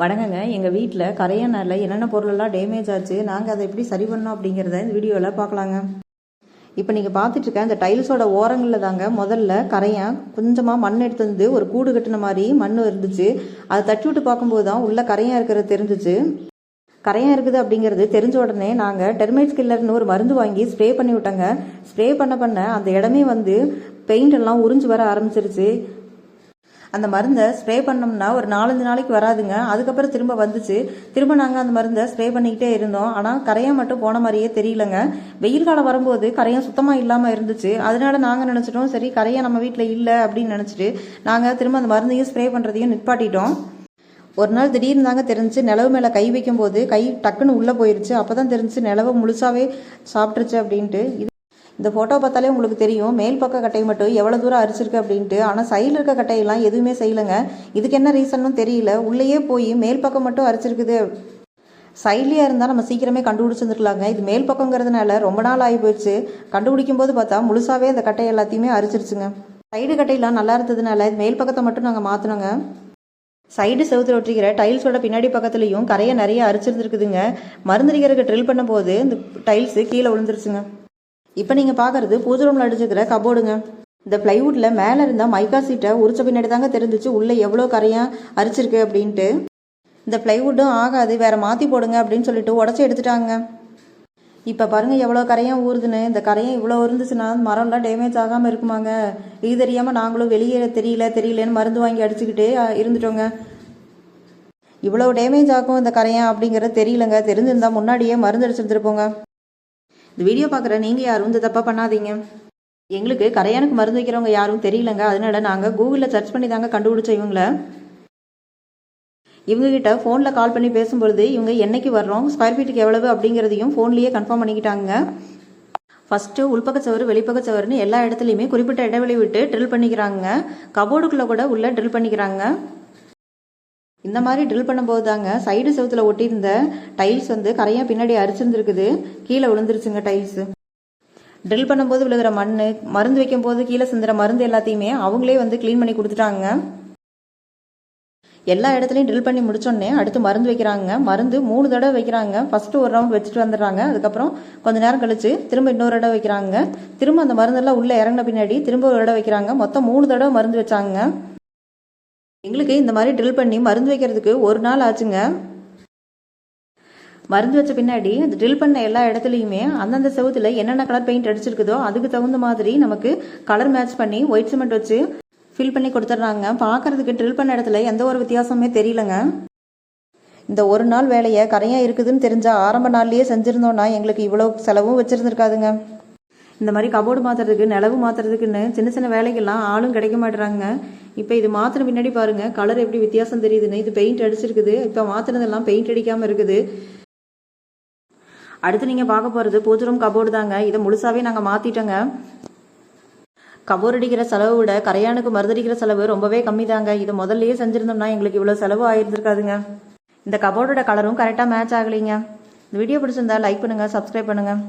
வணக்கங்க. எங்கள் வீட்டில் கரையானால என்னென்ன பொருளெல்லாம் டேமேஜ் ஆச்சு நாங்கள் அதை எப்படி சரி பண்ணோம் அப்படிங்கிறத இந்த வீடியோவில் பார்க்கலாங்க இப்போ நீங்கள் பார்த்துட்டு இருக்க இந்த டைல்ஸோட ஓரங்களில் தாங்க முதல்ல கரையான் கொஞ்சமாக மண் எடுத்து வந்து ஒரு கூடு கட்டின மாதிரி மண் இருந்துச்சு. அதை தட்டி விட்டு பார்க்கும்போது தான் உள்ளே கரையான் இருக்கிறது தெரிஞ்சிச்சு. கரையான் இருக்குது அப்படிங்கிறது தெரிஞ்ச உடனே நாங்கள் டெர்மைட்ஸ் கில்லர்னு ஒரு மருந்து வாங்கி ஸ்ப்ரே பண்ணி விட்டோங்க. ஸ்ப்ரே பண்ண பண்ண அந்த இடமே வந்து பெயிண்ட் எல்லாம் உறிஞ்சு வர ஆரம்பிச்சிருச்சு. அந்த மருந்தை ஸ்ப்ரே பண்ணோம்னா ஒரு நாலஞ்சு நாளைக்கு வராதுங்க. அதுக்கப்புறம் திரும்ப வந்துச்சு. திரும்ப நாங்கள் அந்த மருந்தை ஸ்ப்ரே பண்ணிக்கிட்டே இருந்தோம். ஆனால் கரையாக மட்டும் போன மாதிரியே தெரியலங்க. வெயில் காலம் வரும்போது கரையும் சுத்தமாக இல்லாமல் இருந்துச்சு. அதனால நாங்கள் நினச்சிட்டோம் சரி கரையை நம்ம வீட்டில் இல்லை அப்படின்னு நினச்சிட்டு நாங்கள் திரும்ப அந்த மருந்தையும் ஸ்ப்ரே பண்ணுறதையும் நிப்பாட்டிட்டோம். ஒரு நாள் திடீர்னு தாங்க தெரிஞ்சு நிலவு மேலே கை வைக்கும்போது கை டக்குன்னு உள்ளே போயிருச்சு. அப்போ தான் தெரிஞ்சு நிலவை முழுசாவே சாப்பிட்ருச்சு அப்படின்ட்டு. இந்த ஃபோட்டோ பார்த்தாலே உங்களுக்கு தெரியும். மேல் பக்க கட்டை மட்டும் எவ்வளோ தூரம் அரிச்சிருக்கு அப்படின்ட்டு. ஆனால் சைடில் இருக்க கட்டையெல்லாம் எதுவுமே செய்யலைங்க. இதுக்கு என்ன ரீசன்னு தெரியல. உள்ளேயே போய் மேல் பக்கம் மட்டும் அரிச்சிருக்குது. சைட்லேயே இருந்தால் நம்ம சீக்கிரமே கண்டுபிடிச்சிருந்துருக்கலாங்க. இது மேல் பக்கங்கிறதுனால ரொம்ப நாள் ஆகி போயிடுச்சு. கண்டுபிடிக்கும் போது பார்த்தா முழுசாகவே அந்த கட்டை எல்லாத்தையுமே அரிச்சிருச்சுங்க. சைடு கட்டையெல்லாம் நல்லா இருந்ததுனால இது மேல் பக்கத்தை மட்டும் நாங்கள் மாற்றினோங்க சைடு செவுத்துல ஒட்டிக்கிற டைல்ஸோட பின்னாடி பக்கத்துலேயும் கரையை நிறைய அரிச்சிருந்துருக்குதுங்க. மருந்தடிக்கிறதுக்கு ட்ரில் பண்ணும்போது இந்த டைல்ஸு கீழே விழுந்துருச்சுங்க. இப்போ நீங்கள் பார்க்குறது பூஜை ரூமில் அடிச்சிருக்கிற கபோர்டுங்க இந்த பிளைவுட்டில் மேலே இருந்தால் மைக்கா சீட்டை உரிச்ச பின்னாடி தாங்க தெரிஞ்சிச்சு. உள்ளே எவ்வளோ கரையாக அரிச்சிருக்கு அப்படின்ட்டு. இந்த பிளைவுட்டும் ஆகாது வேற மாற்றி போடுங்க அப்படின்னு சொல்லிட்டு உடச்சி எடுத்துட்டாங்க. இப்போ பாருங்க எவ்வளோ கரையான் ஊறுதுன்னு. இந்த கரையும் இவ்வளோ இருந்துச்சுன்னா மரம்லாம் டேமேஜ் ஆகாமல் இருக்குமாங்க. இது தெரியாமல் நாங்களும் வெளியே தெரியல தெரியலன்னு மருந்து வாங்கி அடிச்சுக்கிட்டே இருந்துட்டோங்க. இவ்வளோ டேமேஜ் ஆகும் இந்த கரையான் அப்படிங்கிறது தெரியலங்க. தெரிஞ்சிருந்தா முன்னாடியே மருந்து அடிச்சிருந்துருப்போங்க. இந்த வீடியோ பார்க்குற நீங்கள் யாரும் இந்த தப்பாக பண்ணாதீங்க. எங்களுக்கு கரையானுக்கு மருந்து வைக்கிறவங்க யாரும் தெரியலங்க. அதனால நாங்கள் கூகுளில் சர்ச் பண்ணி தாங்க கண்டுபிடிச்ச இவங்கள. இவங்ககிட்ட ஃபோனில் கால் பண்ணி பேசும்பொழுது இவங்க என்னைக்கு வர்றோம் ஸ்கொயர் ஃபீட்டுக்கு எவ்வளவு அப்படிங்கிறதையும் ஃபோன்லேயே கன்ஃபார்ம் பண்ணிக்கிட்டாங்க. ஃபஸ்ட்டு உள்பக்க சவறு வெளிப்பக்க சவறுன்னு எல்லா இடத்துலையுமே குறிப்பிட்ட இடைவெளி விட்டு ட்ரில் பண்ணிக்கிறாங்க. கபோர்டுக்குள்ளே கூட உள்ளே ட்ரில் பண்ணிக்கிறாங்க. இந்த மாதிரி ட்ரில் பண்ணும்போது தாங்க சைடு செவத்தில் ஒட்டியிருந்த டைல்ஸ் வந்து கரையாக பின்னாடி அரிச்சிருந்துருக்குது. கீழே விழுந்துருச்சுங்க டைல்ஸு ட்ரில் பண்ணும்போது விழுகிற மண் மருந்து வைக்கும் போது கீழே சிந்துற மருந்து எல்லாத்தையுமே அவங்களே வந்து க்ளீன் பண்ணி கொடுத்துட்டாங்க. எல்லா இடத்துலையும் ட்ரில் பண்ணி முடிச்சோடனே அடுத்து மருந்து வைக்கிறாங்க. மருந்து மூணு தடவை வைக்கிறாங்க. ஃபர்ஸ்ட் ஒரு ரவுண்ட் வச்சுட்டு வந்துடுறாங்க. அதுக்கப்புறம் கொஞ்ச நேரம் கழிச்சு திரும்ப இன்னொரு தடவை வைக்கிறாங்க. திரும்ப அந்த மருந்தெல்லாம் உள்ளே இறங்கின பின்னாடி திரும்ப ஒரு தடவை வைக்கிறாங்க. மொத்தம் மூணு தடவை மருந்து வச்சாங்க. எங்களுக்கு இந்த மாதிரி ட்ரில் பண்ணி மருந்து வைக்கிறதுக்கு ஒரு நாள் ஆச்சுங்க. மருந்து வச்ச பின்னாடி அந்த ட்ரில் பண்ண எல்லா இடத்துலையுமே அந்தந்த செவுத்துல என்னென்ன கலர் பெயிண்ட் அடிச்சிருக்குதோ அதுக்கு தகுந்த மாதிரி நமக்கு கலர் மேட்ச் பண்ணி ஒயிட் சிமெண்ட் வச்சு ஃபில் பண்ணி கொடுத்துட்றாங்க. பார்க்கறதுக்கு ட்ரில் பண்ண இடத்துல எந்த ஒரு வித்தியாசமுமே தெரியலங்க. இந்த ஒரு நாள் வேலையை கரையாக இருக்குதுன்னு தெரிஞ்சா ஆரம்ப நாள்லயே செஞ்சுருந்தோன்னா எங்களுக்கு இவ்வளோ செலவும் வச்சுருந்துருக்காதுங்க. இந்த மாதிரி கபோர்டு மாற்றுறதுக்கு நிலவு மாற்றுறதுக்குன்னு சின்ன சின்ன வேலைக்கெல்லாம் ஆளும் கிடைக்க மாட்டுறாங்க. இப்போ இது மாற்றின பின்னாடி பாருங்க கலர் எப்படி வித்தியாசம் தெரியுதுன்னு. இது பெயிண்ட் அடிச்சிருக்குது. இப்போ மாற்றினதெல்லாம் பெயிண்ட் அடிக்காமல் இருக்குது. அடுத்து நீங்கள் பார்க்க போகிறது பூஜை ரூம் கபோர்டு தாங்க. இதை முழுசாவே நாங்கள் மாற்றிட்டோங்க கபோர்டு அடிக்கிற செலவு விட கரையானுக்கு மருந்தடிக்கிற செலவு ரொம்பவே கம்மி தாங்க இது முதல்லயே செஞ்சுருந்தோம்னா எங்களுக்கு இவ்வளோ செலவு ஆயிருந்திருக்காதுங்க. இந்த கபோர்டோட கலரும் கரெக்டாக மேட்ச் ஆகலைங்க. இந்த வீடியோ பிடிச்சிருந்தா லைக் பண்ணுங்கள் சப்ஸ்கிரைப் பண்ணுங்கள்